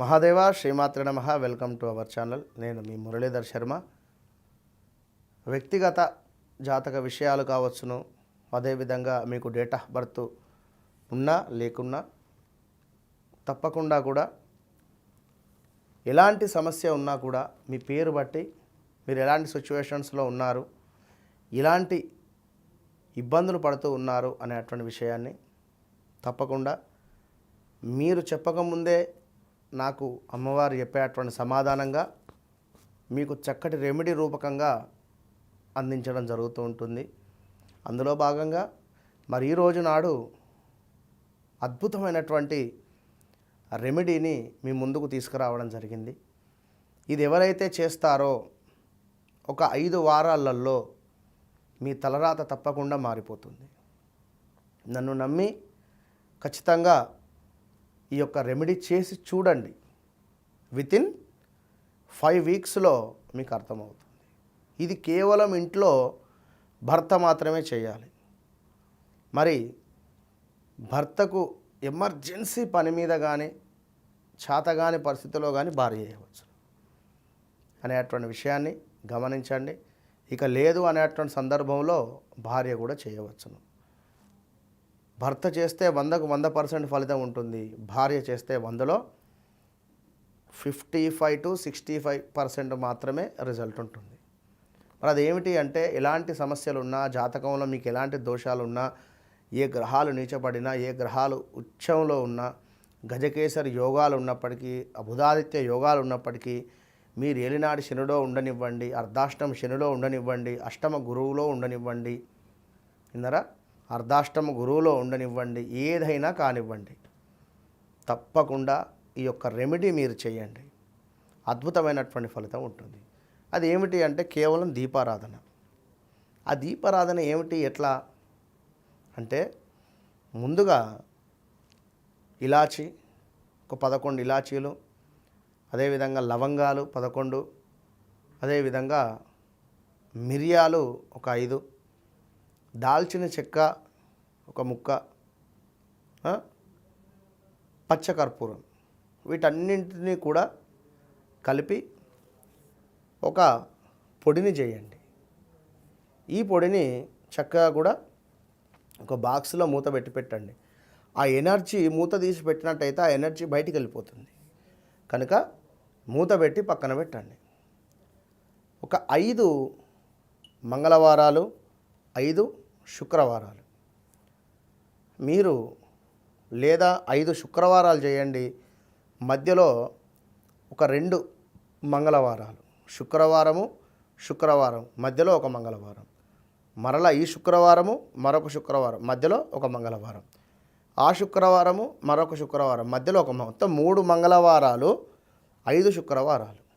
మహాదేవ శ్రీమాత్ర నమ. Welcome to our channel. నేను మీ మురళీధర్ శర్మ. వ్యక్తిగత జాతక విషయాలు కావచ్చును. అదేవిధంగా మీకు డేట్ ఆఫ్ బర్త్ ఉన్నా లేకున్నా తప్పకుండా కూడా ఎలాంటి సమస్య ఉన్నా కూడా మీ పేరు బట్టి మీరు ఎలాంటి సిచ్యువేషన్స్లో ఉన్నారు ఇలాంటి ఇబ్బందులు పడుతూ ఉన్నారు అనేటువంటి విషయాన్ని తప్పకుండా మీరు చెప్పకముందే నాకు అమ్మవారు చెప్పేటువంటి సమాధానంగా మీకు చక్కటి రెమెడీ రూపకంగా అందించడం జరుగుతూ ఉంటుంది. అందులో భాగంగా మరి ఈ రోజు నాడు అద్భుతమైనటువంటి రెమెడీని మీ ముందుకు తీసుకురావడం జరిగింది. ఇది ఎవరైతే చేస్తారో ఒక ఐదు వారాలలో మీ తలరాత తప్పకుండా మారిపోతుంది. నన్ను నమ్మి ఖచ్చితంగా ఈ యొక్క రెమెడీ చేసి చూడండి. వితిన్ ఫైవ్ వీక్స్లో మీకు అర్థమవుతుంది. ఇది కేవలం ఇంట్లో భర్త మాత్రమే చేయాలి. మరి భర్తకు ఎమర్జెన్సీ పని మీద కానీ చేతగాని పరిస్థితిలో కానీ భార్య చేయవచ్చు. అనేటువంటి విషయాన్ని గమనించండి. ఇక లేదు అనేటువంటి సందర్భంలో భార్య కూడా చేయవచ్చును. భర్త చేస్తే వందకు వంద పర్సెంట్ ఫలితం ఉంటుంది భార్య చేస్తే వందలో fifty five to sixty five percent మాత్రమే రిజల్ట్ ఉంటుంది. మరి అదేమిటి అంటే ఎలాంటి సమస్యలు ఉన్నా జాతకంలో మీకు ఎలాంటి దోషాలు ఉన్నా ఏ గ్రహాలు నీచబడినా ఏ గ్రహాలు ఉచ్చంలో ఉన్నా గజకేసరి యోగాలు ఉన్నప్పటికీ అబుధాదిత్య యోగాలు ఉన్నప్పటికీ మీరు ఏలినాడు శనిలో ఉండనివ్వండి అర్ధాష్టం శనిలో ఉండనివ్వండి అష్టమ గురువులో ఉండనివ్వండి. విన్నారా? అర్ధాష్టమ గురువులో ఉండనివ్వండి ఏదైనా కానివ్వండి. తప్పకుండా ఈ యొక్క రెమెడీ మీరు చేయండి. అద్భుతమైనటువంటి ఫలితం ఉంటుంది. అది ఏమిటి అంటే కేవలం దీపారాధన. ఆ దీపారాధన ఏమిటి ఎట్లా? అంటే ముందుగా ఇలాచి ఒక పదకొండు ఇలాచీలు అదేవిధంగా లవంగాలు పదకొండు అదేవిధంగా మిరియాలు ఒక ఐదు దాల్చిన చెక్క ఒక ముక్క పచ్చకర్పూరం వీటన్నింటినీ కూడా కలిపి ఒక పొడిని చేయండి. ఈ పొడిని చక్కగా కూడా ఒక బాక్స్లో మూత పెట్టి పెట్టండి. ఆ ఎనర్జీ మూత తీసి పెట్టినట్టయితే ఆ ఎనర్జీ బయటికి వెళ్ళిపోతుంది. కనుక మూత పెట్టి పక్కన పెట్టండి. ఒక ఐదు మంగళవారాలు ఐదు శుక్రవారాలు. మీరు లేదా ఐదు శుక్రవారాలు చేయండి. మధ్యలో ఒక రెండు మంగళవారాలు. శుక్రవారము శుక్రవారం. మధ్యలో ఒక మంగళవారం. మరలా ఈ శుక్రవారము మరొక శుక్రవారం. మధ్యలో ఒక మంగళవారం. ఆ శుక్రవారము మరొక శుక్రవారం. మధ్యలో ఒక మొత్తం మూడు మంగళవారాలు ఐదు శుక్రవారాలు.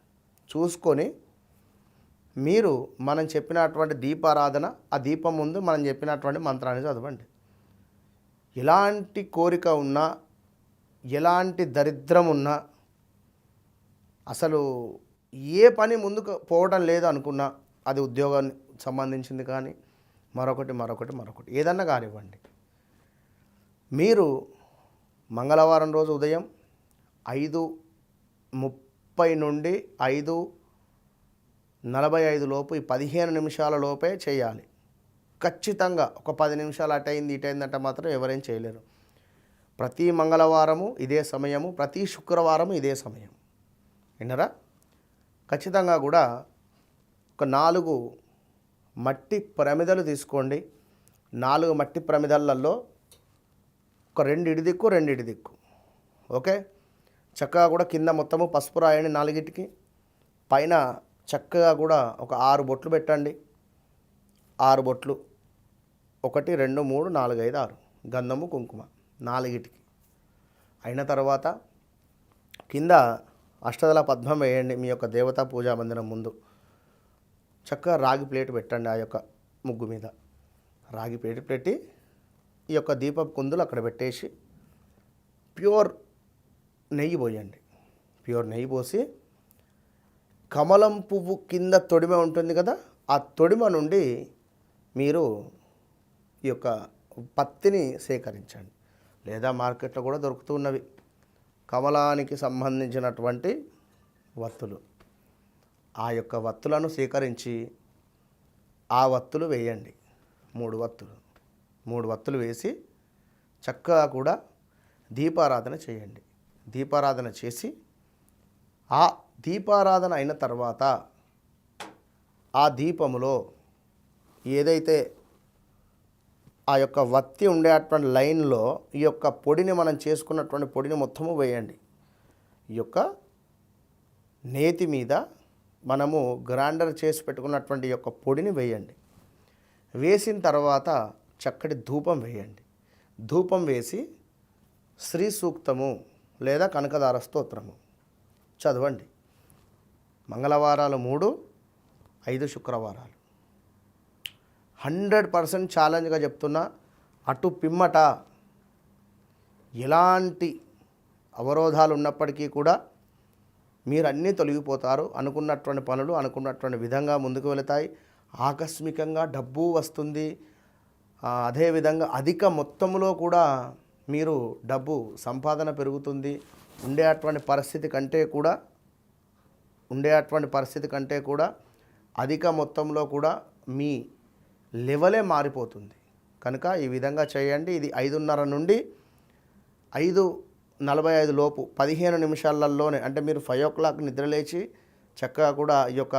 చూసుకొని మీరు మనం చెప్పినటువంటి దీపారాధన ఆ దీపం ముందు మనం చెప్పినటువంటి మంత్రాన్ని చదవండి. ఎలాంటి కోరిక ఉన్నా ఎలాంటి దరిద్రం ఉన్నా అసలు ఏ పని ముందుకు పోవడం లేదు అనుకున్నా అది ఉద్యోగానికి సంబంధించింది కానీ మరొకటి మరొకటి మరొకటి ఏదన్నా కానివ్వండి. మీరు మంగళవారం రోజు ఉదయం ఐదు ముప్పై నుండి ఐదు నలభై ఐదు లోపు ఈ పదిహేను నిమిషాల లోపే చేయాలి. ఖచ్చితంగా ఒక పది నిమిషాలు అటు అయింది ఇటు మాత్రం ఎవరేం చేయలేరు. ప్రతి మంగళవారము ఇదే సమయము ప్రతి శుక్రవారము ఇదే సమయం విన్నరా? ఖచ్చితంగా కూడా ఒక నాలుగు మట్టి ప్రమిదలు తీసుకోండి. నాలుగు మట్టి ప్రమిదలలో ఒక రెండు ఇడి దిక్కు రెండు ఇడి దిక్కు. ఓకే? చక్కగా కూడా కింద మొత్తము పసుపు రాయండి నాలుగిటికి. పైన చక్కగా కూడా ఒక ఆరు బొట్లు పెట్టండి. ఆరు బొట్లు. ఒకటి రెండు మూడు నాలుగు ఐదు ఆరు. గంధము కుంకుమ నాలుగిటికి. అయిన తర్వాత కింద అష్టదల పద్మం వేయండి. మీ యొక్క దేవతా పూజా మందిరం ముందు. చక్కగా రాగి ప్లేట్ పెట్టండి ఆ యొక్క ముగ్గు మీద. రాగి ప్లేట్ పెట్టి ఈ యొక్క దీపపు కుందులు అక్కడ పెట్టేసి ప్యూర్ నెయ్యి పోయండి. ప్యూర్ నెయ్యి పోసి కమలం పువ్వు కింద తొడిమ ఉంటుంది కదా ఆ తొడిమ నుండి మీరు ఈ యొక్క పత్తిని సేకరించండి. లేదా మార్కెట్లో కూడా దొరుకుతున్నవి కమలానికి సంబంధించినటువంటి వత్తులు. ఆ యొక్క వత్తులను సేకరించి ఆ వత్తులు వేయండి. మూడు వత్తులు. మూడు వత్తులు వేసి చక్కగా కూడా దీపారాధన చేయండి. దీపారాధన చేసి ఆ దీపారాధన అయిన తర్వాత ఆ దీపములో ఏదైతే ఆ యొక్క వత్తి ఉండేటువంటి లైన్లో ఈ యొక్క పొడిని మనం చేసుకున్నటువంటి పొడిని మొత్తము వేయండి. ఈ యొక్క నేతి మీద మనము గ్రైండర్ చేసి పెట్టుకున్నటువంటి యొక్క పొడిని వేయండి. వేసిన తర్వాత చక్కటి ధూపం వేయండి. ధూపం వేసి శ్రీ సూక్తము లేదా కనకదార స్తోత్రము చదవండి. మంగళవారాలు మూడు ఐదు శుక్రవారాలు. హండ్రెడ్ పర్సెంట్ ఛాలెంజ్గా చెప్తున్నా అటు పిమ్మట ఎలాంటి అవరోధాలు ఉన్నప్పటికీ కూడా మీరు అన్నీ తొలగిపోతారు. అనుకున్నటువంటి పనులు అనుకున్నటువంటి విధంగా ముందుకు వెళతాయి. ఆకస్మికంగా డబ్బు వస్తుంది. అదేవిధంగా అధిక మొత్తంలో కూడా మీరు డబ్బు సంపాదన పెరుగుతుంది. ఉండేటువంటి పరిస్థితి కంటే కూడా ఉండేటువంటి పరిస్థితి కంటే కూడా అధిక మొత్తంలో కూడా మీ లెవలే మారిపోతుంది. కనుక ఈ విధంగా చేయండి. ఇది ఐదున్నర నుండి ఐదు నలభై ఐదు లోపు పదిహేను నిమిషాలలోనే అంటే మీరు ఫైవ్ ఓ క్లాక్ నిద్రలేచి చక్కగా కూడా ఈ యొక్క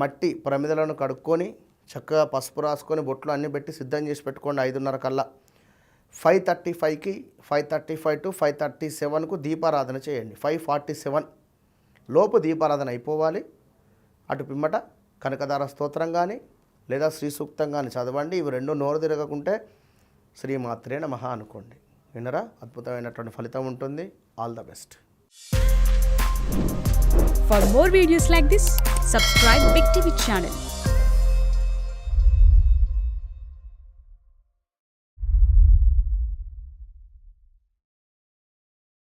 మట్టి ప్రమిదలను కడుక్కొని చక్కగా పసుపు రాసుకొని బొట్లు అన్నీ పెట్టి సిద్ధం చేసి పెట్టుకోండి ఐదున్నర కల్లా. ఫైవ్ థర్టీ ఫైవ్కి five thirty five to five thirty సెవెన్కు దీపారాధన చేయండి. ఫైవ్ ఫార్టీ సెవెన్ లోపు దీపారాధన అయిపోవాలి. అటు పిమ్మట కనకదార స్తోత్రం కానీ లేదా శ్రీ సూక్తం కానీ చదవండి. ఇవి రెండు నోరు తిరగకుంటే శ్రీమాత్రే నమ అనుకోండి. విన్నరా? అద్భుతమైనటువంటి ఫలితం ఉంటుంది. All the best for more videos like this subscribe big TV channel